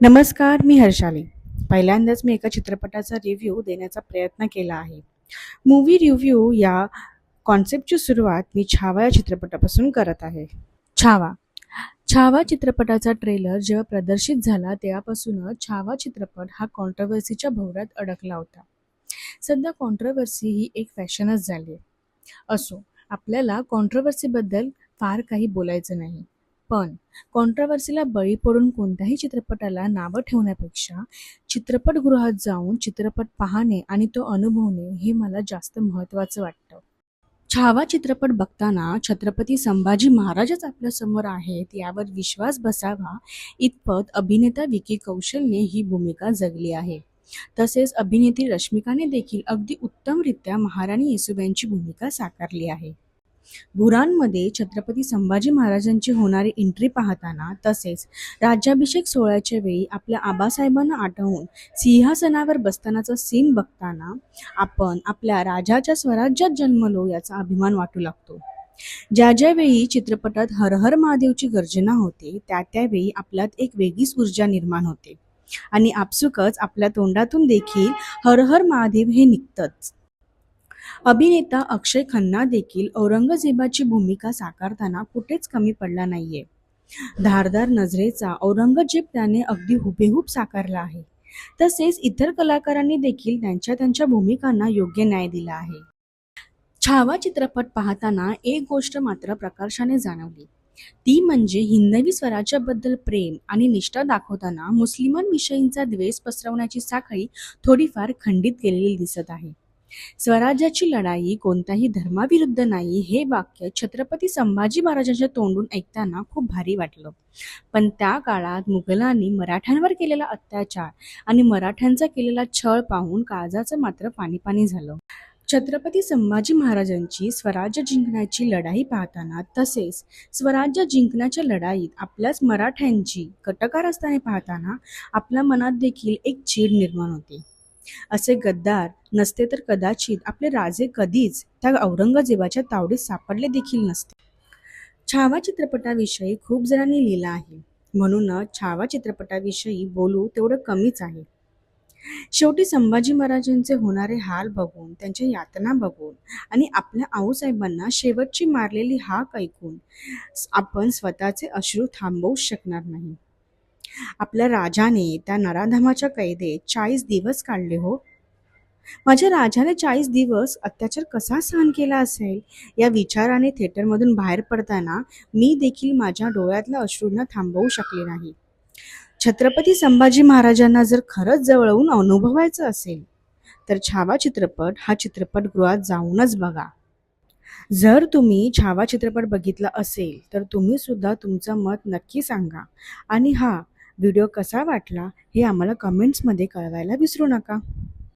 नमस्कार मी हर्षाली. पहिल्यांदाच मी एका चित्रपटाचा रिव्ह्यू देण्याचा प्रयत्न केला आहे. मूवी रिव्ह्यू या कॉन्सेप्टची सुरुवात मी छावा या चित्रपटापासून करत आहे. छावा. छावा चित्रपटाचा ट्रेलर जेव्हा प्रदर्शित झाला तेव्हापासूनच छावा चित्रपट हा कॉन्ट्रवर्सीच्या भोवऱ्यात अडकला होता. सध्या कॉन्ट्रवर्सी ही एक फॅशनच झाली आहे. असो आपल्याला कॉन्ट्रवर्सीबद्दल फार काही बोलायचं नाही. पण कॉन्ट्रावर्सीला बळी पडून कोणत्याही चित्रपटाला नावं ठेवण्यापेक्षा चित्रपटगृहात जाऊन चित्रपट पाहणे आणि तो अनुभवणे हे मला जास्त महत्त्वाचं वाटतं. छावा चित्रपट बघताना छत्रपती संभाजी महाराजच आपल्यासमोर आहेत यावर विश्वास बसावा इतपत अभिनेता विकी कौशलने ही भूमिका जगली आहे. तसेच अभिनेत्री रश्मिकाने देखील अगदी उत्तमरित्या महाराणी येसुब्यांची भूमिका साकारली आहे. भुरांमध्ये छत्रपती संभाजी महाराजांची होणारी एंट्री पाहताना तसेच राज्याभिषेक सोहळ्याच्या वेळी आपल्या आबासाहेबांना आठवून सिंहासनावर बसतानाचा सीन बघताना आपण आपल्या राजाच्या स्वराज्यात जन्मलो याचा अभिमान वाटू लागतो. ज्या ज्यावेळी चित्रपटात हर हर महादेवची गर्जना होते त्या त्यावेळी आपल्यात एक वेगळीच ऊर्जा निर्माण होते. आणि आपसुकच आपल्या तोंडातून देखील हर हर महादेव हे निघतच. अभिनेता अक्षय खन्ना देखील औरंगजेबाची भूमिका साकारताना कुठेच कमी पडला नाहीये. धारदार नजरेचा औरंगजेब त्याने अगदी हुबेहूब साकारला आहे. तसेच इतर कलाकारांनी देखील त्यांच्या त्यांच्या भूमिकांना योग्य न्याय दिला आहे. छावा चित्रपट पाहताना एक गोष्ट मात्र प्रकर्षाने जाणवली. ती म्हणजे हिंदवी स्वराज्याबद्दल प्रेम आणि निष्ठा दाखवताना मुस्लिमांविषयींचा द्वेष पसरवण्याची साखळी थोडीफार खंडित केलेली दिसत आहे. स्वराज्याची लढाई कोणत्याही धर्माविरुद्ध नाही हे वाक्य छत्रपती संभाजी महाराजांच्या तोंडून ऐकताना खूप भारी वाटलं. पण त्या काळात मुघलांनी मराठ्यांवर केलेला अत्याचार आणि मराठ्यांचा केलेला छळ पाहून काळजाचं मात्र पाणीपाणी झालं. छत्रपती संभाजी महाराजांची स्वराज्य जिंकण्याची लढाई पाहताना तसेच स्वराज्य जिंकण्याच्या लढाईत आपल्याच मराठ्यांची कटकार असताना पाहताना आपल्या मनात देखील एक चीड निर्माण होते. असे गद्दार नसते तर कदाचित आपले राजे कधीच त्या औरंगजेबाच्या तावडीत सापडले देखील नसते. छावा चित्रपटाविषयी खूप जणांनी लिहिलं आहे. म्हणूनच छावा चित्रपटाविषयी बोलू तेवढं कमीच आहे. शेवटी संभाजी महाराजांचे होणारे हाल बघून त्यांच्या यातना बघून आणि आपल्या आऊसाहेबांना शेवटची मारलेली हाक ऐकून आपण स्वतःचे अश्रू थांबवू शकणार नाही. आपल्या राजाने त्या नराधमाच्या कैदेत चाळीस दिवस काढले हो. माझ्या राजाने चाळीस दिवस अत्याचार कसा सहन केला असेल? या विचाराने थिएटरमधून बाहेर पडताना मी देखील माझ्या डोळ्यातल्या अश्रूंना थांबवू शकले नाही. छत्रपती संभाजी महाराजांना जर खरंच जवळून अनुभवायचं असेल तर छावा चित्रपट हा चित्रपटगृहात जाऊनच बघा. जर तुम्ही छावा चित्रपट बघितला असेल तर तुम्ही सुद्धा तुमचं मत नक्की सांगा. आणि हा व्हिडिओ कसा वाटला हे आम्हाला कमेंट्समध्ये कळवायला विसरू नका.